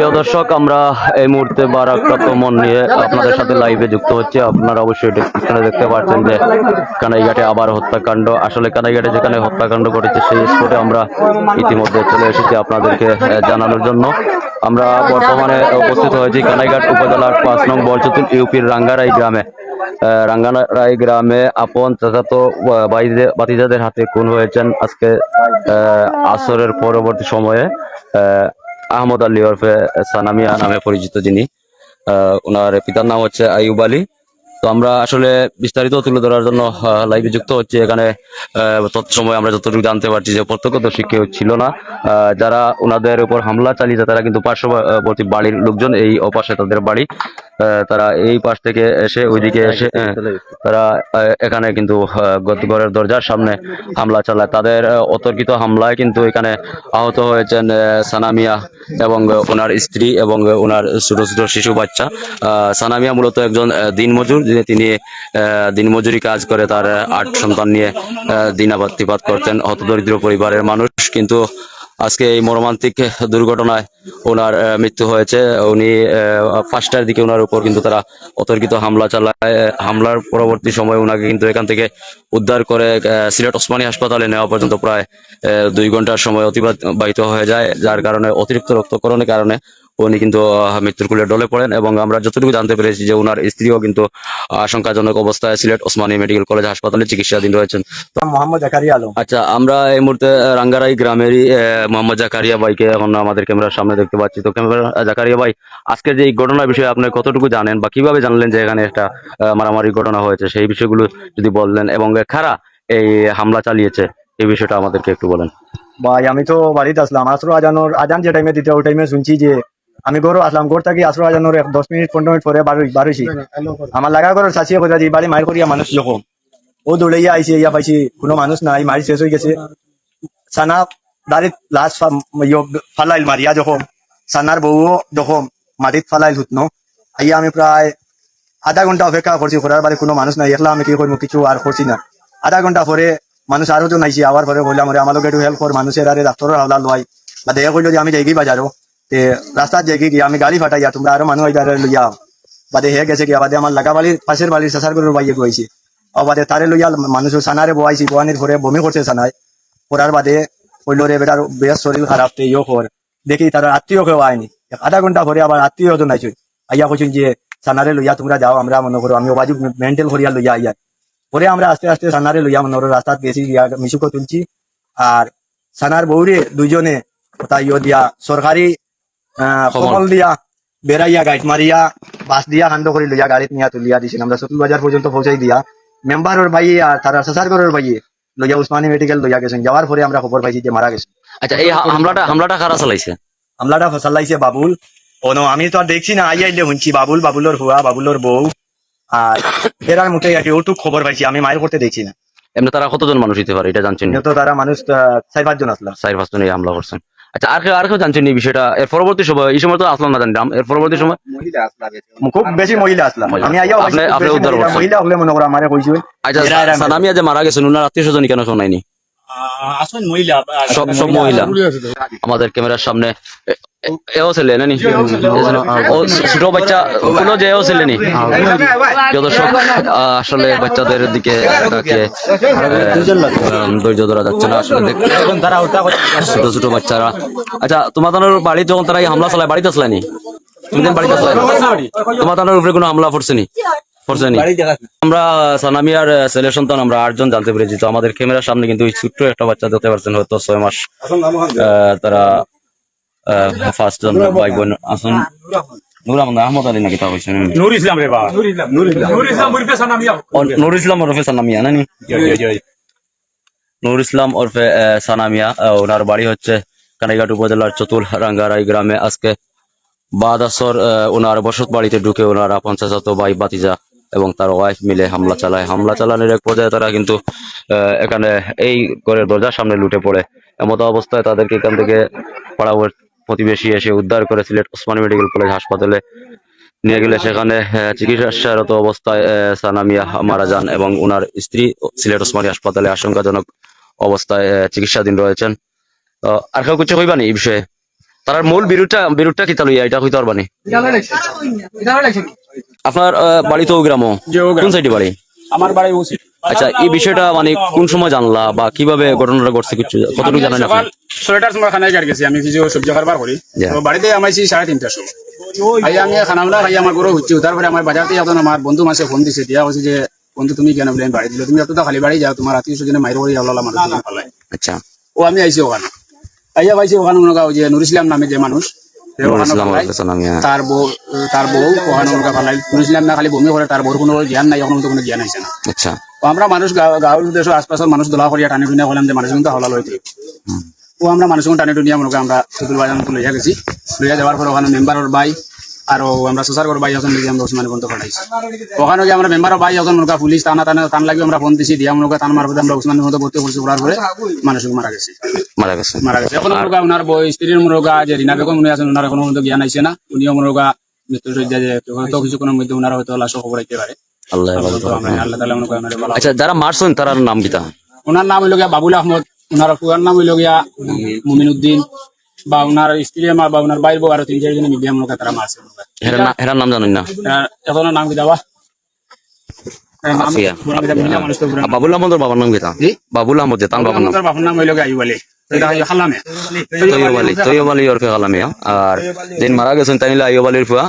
প্রিয় দর্শক, আমরা এই মুহূর্তে বারাক্রান্ত মন নিয়ে আপনাদের সাথে লাইভে যুক্ত হচ্ছে। আপনারা অবশ্যই ডেসক্রিপশনে দেখতে পাচ্ছেন যে কানাইঘাটে আবার হত্যাকাণ্ড। আসলে কানাইঘাটে যেখানে হত্যাকাণ্ড ঘটেছে, সেই স্পটে আমরা ইতিমধ্যে চলে এসেছি আপনাদেরকে জানানোর জন্য। আমরা বর্তমানে উপস্থিত হয়েছি কানাইঘাট উপজেলার পাঁচ নং বরচতুল ইউপির রাঙ্গারাই গ্রামে। রাঙ্গারাই গ্রামে আপন চাচাতো বাতিজাদের হাতে খুন হয়েছেন আজকে আসরের পরবর্তী সময়ে। আহমদ আলী ওরফে সানামিয়া নামে পরিচিত যিনি ওনার পিতার নাম হচ্ছে আইব আলী। তো আমরা আসলে বিস্তারিত তুলে ধরার জন্য লাইভে যুক্ত হচ্ছে। এখানে তৎসময় আমরা যতটুকু জানতে পারছি যে প্রত্যক্ষদর্শী কেউ ছিল না। যারা ওনাদের উপর হামলা চালিয়েছে, তারা কিন্তু পার্শ্ববর্তী বাড়ির লোকজন, এই অপাশে তাদের বাড়ি। তারা এই পাশ থেকে এসে ওইদিকে এসে তারা এখানে কিন্তু ঘরের দরজার সামনে হামলা চালায়। তাদের অতর্কিত হামলায় কিন্তু এখানে আহত হয়েছেন সানামিয়া এবং ওনার স্ত্রী এবং ওনার ছোট ছোট শিশু বাচ্চা। আহ, সানামিয়া মূলত একজন দিনমজুর যিনি তিনি দিনমজুরি কাজ করে তার আট সন্তান নিয়ে দিনাবাতিপাত করতেন। হতদরিদ্র পরিবারের মানুষ কিন্তু আজকে এই মর্মান্তিক দুর্ঘটনায় ওনার মৃত্যু হয়েছে। উনি ফার্স্টার দিকে ওনার উপর কিন্তু তারা অতর্কিত হামলা চালায়। হামলার পরবর্তী সময় ওনাকে কিন্তু এখান থেকে উদ্ধার করে সিলেট ওসমানী হাসপাতালে নেওয়া পর্যন্ত প্রায় দুই ঘণ্টার সময় অতিবাহিত হয়ে যায়। যার কারণে অতিরিক্ত রক্তকরণের কারণে উনি কিন্তু মৃত্যুর কুলে ডলে পড়েন এবং আমরা যতটুকু জানতে পেরেছি যে ওনার স্ত্রীও কিন্তু আশঙ্কাজনক অবস্থায় সিলেট ওসমানী মেডিকেল কলেজ হাসপাতালে চিকিৎসাধীন রয়েছেন। মোহাম্মদ জাকারিয়া আলম। আচ্ছা আমরা এই মুহূর্তে রাঙ্গারাই গ্রামেরই মোহাম্মদ জাকারিয়া ভাইকে এখন আমাদের ক্যামেরার সামনে দেখতে পাচ্ছি। তো ক্যামেরা জাকারিয়া ভাই আজকের যে এই ঘটনার বিষয়ে আপনি কতটুকু জানেন বা কীভাবে জানলেন যে এখানে একটা মারামারি ঘটনা হয়েছে সেই বিষয়গুলো যদি বললেন এবং খারা এই হামলা চালিয়েছে এই বিষয়টা আমাদেরকে একটু বলেন। ভাই আমি তো বাড়িতে আসলাম। আসরো আজানোর আজান যে টাইমে দিতে ওই টাইমে শুনছি যে আমি গরু আসলাম গোর থাকি আসরো আজানোর দশ মিনিট পনেরো মিনিট পরে বারো বারোছি আমার লাগা করে চাচিয়ে কথা বাড়ি মায়ের করিয়া মানুষ যখন ও দৌড়াইয়া আইছে ইয়া পাইছি, কোনো মানুষ নাই মারি শেষ হয়ে গেছে। সানা দাঁড়িয়ে লাশ ফালাইল মারিয়া যখন সানার বউও যখন মাটিত ফালাইল হুতনো আইয়া আমি প্রায় আধা ঘণ্টা অপেক্ষা করছি করার বাড়ি কোনো মানুষ নাই, একলা আমি কি করব কিছু আর করছি না। আধা ঘণ্টা পরে মানুষ আরও জন আইসি আবার পরে বললাম রে আমাকে একটু হেল্প কর মানুষের আরে ডাক্তারের হাওলা লয়, বা দেখা করল যে আমি যাইগি বাজারও তে রাস্তার যাইগি গিয়ে আমি গাড়ি ফাটাইয়া তোমরা আরও মানুষ আইবা লইয়া বাদে হে গেছে গিয়া বাদে আমার লাগা বাড়ির পাশের বাড়ির সাসার করে বাইয়ে গুয়াইছি ও তারে লইয়া মানুষ সানারে বোয়াইছি বোয়ানির পরে বমি করছে সানায় করার বাদে কইলো রে বেটার বেশ শরীর খারাপ তে ইয়ে কর দেখি তার আত্মীয় কেউ আয়নি আধা ঘণ্টা পরে আবার আত্মীয় জন আইছে আইয়া কইছেন যে সানারে লইয়া তোমরা যাও আমরা মনে করো আমি অবাজু মেন্টেল করিয়া লইয়া আইয়া পরে আমরা আস্তে আস্তে সানারে লইয়া মনে করো রাস্তাত গেছি মিশুকে তুলছি আর সানার বউরে দুইজনে কোথায় ইয়ে দিয়া সরকারি খবর। দিয়া বেড়াইয়া গাইড মারিয়া বাস দিয়া হান্ড করে লইয়া গাড়িত নিয়া তুলিয়া দিছিল। আমরা সতুল বাজার পর্যন্ত পৌঁছাই দিয়া। মেম্বারের বাইয়ে আর তারা সাসারগড়ের বাইয়ে লইয়া উসমানী মেডিকেল লইয়া গেছেন। যাওয়ার পরে আমরা খবর পাইছি যে মারা গেছে। আচ্ছা এই হামলাটা হামলাটা কারা চালাইছে? হামলাটা ফসালাইছে বাবুল। ও নো আমি তো আর দেখছি না। আই আইলে শুনছি। বাবুল বাবুলোর হুয়া বাবুলোর বউ। আর এরার মুখে আর ওটুক খবর পাইছি। আমি মায়ের করতে দেখছি না। এমনি তারা কতজন মানুষ হইতে পারে এটা জানছেন তো তারা মানুষ চার পাঁচজন আসলাম চার পাঁচজন এই হামলা করছেন। আচ্ছা আর কেউ আর কেউ জানছেন এই বিষয়টা এর পরবর্তী সময় এই সময় তো আসলাম না জানতাম এর পরবর্তী সময় খুব বেশি মহিলা আসলাম আমি আইয়া আপনি- আপনি উদ্ধার করছেন। মহিলা হলে মনে করো আমারে কইছে আচ্ছা সানামিয়া যে মারা গেছেন উনার আত্মীয় স্বজন কেন শোনায়নি আসুন মহিলা সব সব মহিলা আমাদের ক্যামেরার সামনে এও ছেলে নানি ছোট বাচ্চা কোনো যে এও ছেলে নি প্রিয় দর্শক আহ, আসলে বাচ্চাদের দিকে ধৈর্য ধরা যাচ্ছে না আসলে দেখ- ছোট ছোট বাচ্চারা আচ্ছা তোমাদের বাড়ি যখন তারা এই হামলা চালায় বাড়িতে আসলানি তুমি দিন বাড়িতে তোমাদের উপরে কোনো হামলা পড়ছে নি আমরা সানামিয়ার আহ, ছেলে সন্তান আমরা আটজন জানতে পেরেছি তো আমাদের ক্যামেরার সামনে কিন্তু ওই ছোট্ট একটা বাচ্চা দেখতে পাচ্ছেন হয়তো ছয় মাস আহ, তারা ফার্স্ট ভাই বোন আসুন নুর আহমদ। আহমদ আলী নাকি তা হয়েছে নুর ইসলাম রে বাবা। নুর ইসলাম সানামিয়া নুর ইসলাম ওরফে সানামিয়া নানি নুর ইসলাম ওরফে আহ, সানামিয়া ওনার বাড়ি হচ্ছে কানাইঘাট উপজেলার চতুল রাঙ্গারাই গ্রামে। আজকে বাদ আসর আহ, ওনার বসত বাড়িতে ঢুকে ওনার পঞ্চাশত চাচাতো ভাই বাতিজা এবং তার ওয়াইফ মিলে হামলা চালায়। হামলা চালানোর এক পর্যায়ে তারা কিন্তু আহ, এখানে এই ঘরের দরজার সামনে লুটে পড়ে। এমতো অবস্থায় তাদেরকে এখান থেকে পাড়া প্রতিবেশী এসে উদ্ধার করে সিলেট ওসমানী মেডিকেল কলেজ হাসপাতালে নিয়ে গেলে সেখানে চিকিৎসারত অবস্থায় সানামিয়া মারা যান এবং ওনার স্ত্রী সিলেট ওসমানী হাসপাতালে আশঙ্কাজনক অবস্থায় চিকিৎসাধীন রয়েছেন। তো আর কেউ কিছু হইবা নি এই বিষয়ে? তার মূল বিরুদ্ধটা বিরুদ্ধটা কিতা লইয়া এটা হইতে পারবানি? আপনার বাড়ি তো গ্রাম। কোন সাইডে বাড়ি? আমার বাড়ি আচ্ছা এই বিষয়টা মানে কোন সময় জানলা বা কীভাবে ঘটনাটা ঘটছে কিছু কতটুকু জানেন আপনি? ছয়টার সময় খানায় গাড়ি গেছি আমি কিছু সবজি কারবার করি. তো বাড়িতে আমাইছি সাড়ে তিনটার সময়। আই আমি খানাগুলা খাই আমার গরু হচ্ছে তারপরে আমার বাজারতে যখন আমার বন্ধু মাসে ফোন দিছে দিয়া হচ্ছে যে বন্ধু তুমি কেন বলে বাড়ি দিল? তুমি এতটা খালি বাড়ি যাও তোমার আত্মীয় স্বজনে মাইর করে যাওয়া মানুষ আচ্ছা। ও আমি আইছি ওখানে। আইয়া পাইছি ওখানে মনে যে নুর ইসলাম নামে যে মানুষ। তার বউ তার বউ ওখানে পালাই নুর ইসলাম না খালি বমি করে তার বউর কোনো জ্ঞান নাই এখন তো কোনো জ্ঞান আইছে না। আচ্ছা। আমরা মানুষ গাঁৱৰ দেশৰ আশপাশৰ মানুষ দলা করিয়া টানি টুনিয়া করলাম যে মানুষ কিন্তু হলা লইতে ও আমরা মানুষ টানি টুনিয়া মনে আমরা সুতুল বাজার লইয়া গেছি লইয়া যাওয়ার পর ওখানে মেম্বারের বাই আর আমরা সোসার করে বাই এখন লিগে আমরা ওসমান বন্ধ পাঠাইছি ওখানে গিয়ে আমরা মেম্বারের বাই এখন মনে পুলিশ টানা টানা টান লাগি আমরা ফোন দিছি দিয়া মনে টান মারফত আমরা ওসমান বন্ধ ভর্তি করছি করার পরে মানুষ মারা গেছে মারা গেছে মারা গেছে এখন মনে ওনার বই স্ত্রীর মনে যে রিনা বেগম উনি আছেন ওনার কোনো জ্ঞান আইছে না উনিও মনে মৃত্যু যে হয়তো কিছুক্ষণের মধ্যে ওনারা হয়তো লাশ খবর পারে আল্লাহ আচ্ছা যারা মারছেন তার নাম কিতা ওনার নাম হইল গিয়া বাবুল আহমদ। ওনার পুয়ার নাম হইল গিয়া মুমিন উদ্দিন বা ওনার স্ত্রী মা বা ওনার বাইর বউ আরও তিন চারজন মিডিয়াম লোক তারা মারছে। হেরার নাম জানেন না? এখন নাম কি দাবা আফিয়া। মানুষ তো পুরা- বাবুল আহমদের বাবার নাম কিতা জি? বাবুল আহমদ যে তার বাবার নাম? বাবার নাম হইল গিয়া আইব আলী। এটা হইল খালামে তৈয়ব আলী তৈয়ব আলী ওরফে কালামিয়া আর যিনি মারা গেছেন তাই নিলে আলীর ফুয়া।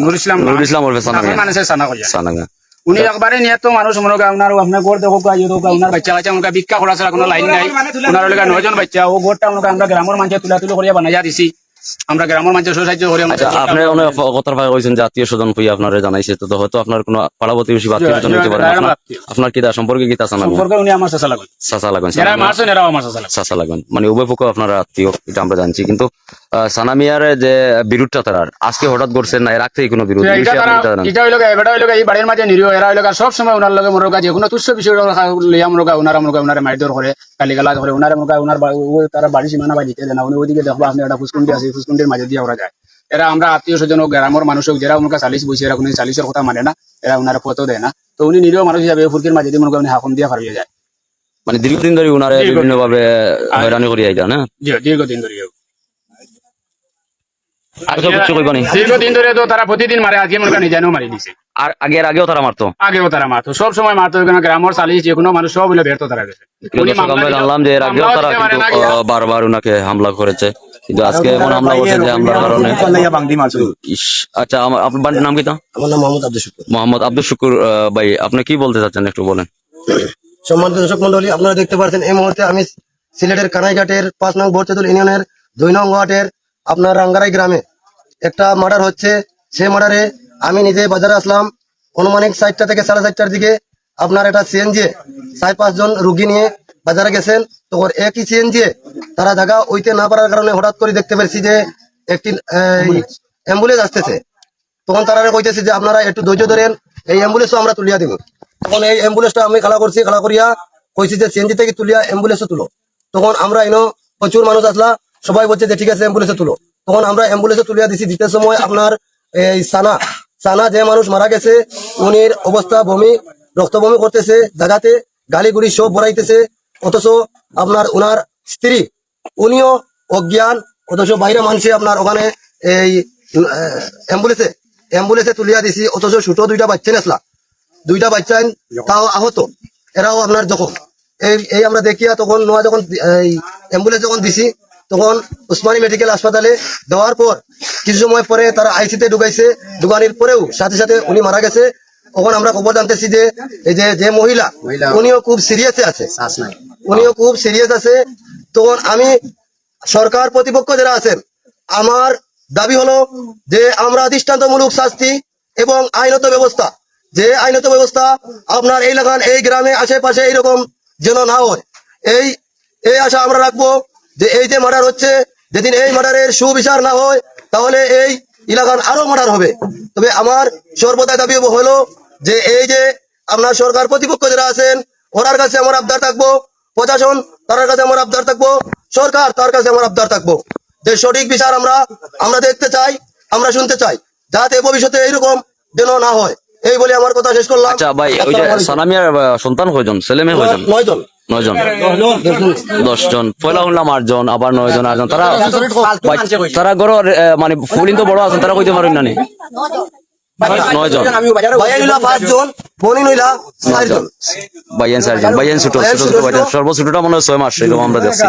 নুর ইসলাম ইসলাম ওরফে সানামিয়া মানুষের সানা সানাগা। উনি একবারে নিয়ে তো মানুষ মনে করেন ওনার আপনার ঘর দেখো কাজ দেখো ওনার বাচ্চা কাচ্চা ভিক্ষা করা ছাড়া কোনো লাইন নাই। ওনার লোক নয়জন বাচ্চা ও ঘরটা আমরা গ্রামের মানুষের তুলা তুলি করিয়া বানাইয়া দিছি। আমরা গ্রামের মানুষের সাহায্য করি আমরা আচ্ছা আপনি অনেক কথার ভাগে কইছেন যে আত্মীয় স্বজন ফুই আপনারে জানাইছে তো হয়তো আপনার কোনো পাড়া প্রতিবেশী বা আত্মীয় স্বজন হইতে পারে আপনার- আপনার কিতা সম্পর্কে সানামি সম্পর্কে উনি আমার চাষা লাগুন চাচা লাগান যারা মারছেন এরাও আমার চাষা লাগুন মানে উভয় পক্ষ আপনার আত্মীয় এটা আমরা জানছি। কিন্তু সানামিয়ার যে বিরুদ্ধটা তার আজকে হঠাৎ করছেন না এর আগ থেকে কোনো বিরোধ। এই এটা বিষয়ে তারা আপনি জানেন? এটা হইল গা, হইল এই বাড়ির মাঝে নিরীহ এরা হইল গা, সব সময় ওনার লগে মনে যে কোনো তুচ্ছ বিষয় লইয়া ওনারা মারধর করে করে ওনারে ওনার তারা বাড়ি সীমানা বা দিতে উনি ওইদিকে দেখব আপনি একটা ফুসকুন্ডি আছে ফুসকুন্ডির মাঝে দিয়ে ওরা যায়। এরা আমরা আত্মীয় স্বজন গ্রামের মানুষ হোক যারা ওনার চালিশ বসে এরা কোনো চালিশের কথা মানে না এরা ওনারা ফটো দেয় না। তো উনি নিরীহ মানুষ হিসাবে ফুরকির মাঝে দিয়ে করেন উনি হাকুম দিয়ে পারবে যায়। মানে দীর্ঘদিন ধরে উনারে দীর্ঘদিন। বিভিন্ন হয়রানি আইতা না? দীর্ঘদিন ধরে। আর কেউ কিছু কইবানি দীর্ঘদিন ধরে তো তারা প্রতিদিন মারে আজকে মনে করেন নিজেও মারি দিছে। আর আগের আগেও তারা মারতো। আগেও তারা মারতো। সব সময় মারতো গ্রামের চালিশ যে কোনো মানুষ সব হইলে বেরতো তারা গেছে। আমরা জানলাম যে এর আগেও তারা কিন্তু বারবার উনাকে হামলা করেছে। কিন্তু আজকে এমন হামলা করছে যে হামলার কারণে বাংদি মারছো ইস আচ্ছা আপনার নাম কি তা? আমার নাম মোহাম্মদ আব্দুল শুকুর। মোহাম্মদ আব্দুল শুকুর ভাই আপনি কি বলতে চাচ্ছেন একটু বলেন। সম্মানিত দর্শক মন্ডলী আপনারা দেখতে পাচ্ছেন এই মুহূর্তে আমি সিলেটের কানাইঘাটের পাঁচ নং বর্তেতুল ইউনিয়নের দুই নং ওয়ার্ডের আপনার রাঙ্গারাই গ্রামে একটা মার্ডার হচ্ছে। সেই মার্ডারে আমি নিজে বাজারে আসলাম। অনুমানিক চারটা থেকে সাড়ে চারটার দিকে আপনার একটা সিএনজি চার পাঁচজন রুগী নিয়ে বাজারে গেছেন। তো ওর একই সিএনজি তারা জায়গা ওইতে না পারার কারণে হঠাৎ করে দেখতে পেরেছি যে একটি অ্যাম্বুলেন্স আসতেছে। তখন তারা কইতেছে যে আপনারা একটু ধৈর্য ধরেন, এই অ্যাম্বুলেন্সও আমরা তুলিয়া দিব। তখন এই অ্যাম্বুলেন্সটা আমি খালা করছি, খালা করিয়া কইছি যে সিএনজি থেকে তুলিয়া অ্যাম্বুলেন্সও তুলো। তখন আমরা এনো প্রচুর মানুষ আসলা সবাই বলছে যে, ঠিক আছে অ্যাম্বুলেন্সে তুলো। তখন আমরা অ্যাম্বুলেন্সে তুলিয়া দিছি। দিতে সময় আপনার, এই সানা সানা যে মানুষ মারা গেছে, উনির অবস্থা বমি রক্ত বমি করতেছে জায়গাতে গালি গুড়ি সব ভরাইতেছে, অথচ আপনার উনার স্ত্রী, উনিও অজ্ঞান, অথচ বাইরে মানুষে আপনার ওখানে এই অ্যাম্বুলেন্সে অ্যাম্বুলেন্সে তুলিয়া দিছি, অথচ ছোট দুইটা বাচ্চা নেসলা। দুইটা বাচ্চা তাও আহত, এরাও আপনার যখন এই এই আমরা দেখিয়া তখন, নোয়া যখন, এই অ্যাম্বুলেন্স যখন দিছি তখন উসমানী মেডিকেল হাসপাতালে দেওয়ার পর কিছু সময় পরে তারা আইসিতে ঢুকাইছে। ঢুকানির পরেও সাথে সাথে উনি মারা গেছে। তখন আমরা খবর জানতেছি যে এই যে যে মহিলা উনিও খুব সিরিয়াসে আছে। উনিও খুব সিরিয়াস আছে। তখন আমি সরকার প্রতিপক্ষ যারা আছেন আমার দাবি হলো যে আমরা দৃষ্টান্তমূলক শাস্তি এবং আইনত ব্যবস্থা যে আইনত ব্যবস্থা আপনার এই লাগান এই গ্রামে আশেপাশে এইরকম যেন না হয় এই এই আশা আমরা রাখব। যে এই যে মার্ডার হচ্ছে যেদিন এই মার্ডারের সুবিচার না হয় তাহলে এই এলাকার আরও মার্ডার হবে। তবে আমার সর্বদা দাবি হলো যে এই যে আপনার সরকার প্রতিপক্ষ যারা আছেন ওনার কাছে আমার আবদার থাকব প্রশাসন তার কাছে আমার আবদার থাকব সরকার তার কাছে আমার আবদার থাকব। যে সঠিক বিচার আমরা আমরা দেখতে চাই আমরা শুনতে চাই যাতে ভবিষ্যতে এইরকম যেন না হয়। এই বলে আমার কথা শেষ করলাম। আচ্ছা ভাই ওই যে। সানামিয়ার সন্তান কয়জন? ছেলে মেয়ে কয়জন? নয় জন নয় জন দশ জন পয়লা শুনলাম আটজন, আবার নয় জন আট তারা তারা গড় মানে ফুলিন তো বড় আছেন তারা কইতে পারেন না নি? নয় জন ভাইয়া নিলা পাঁচ জন ফোনই নইলা চারজন বাইয়ান চারজন। বাইয়ান ছোট ছোট ছোট সর্ব ছোটটা মনে হয় ছয় মাস আমরা দেখছি।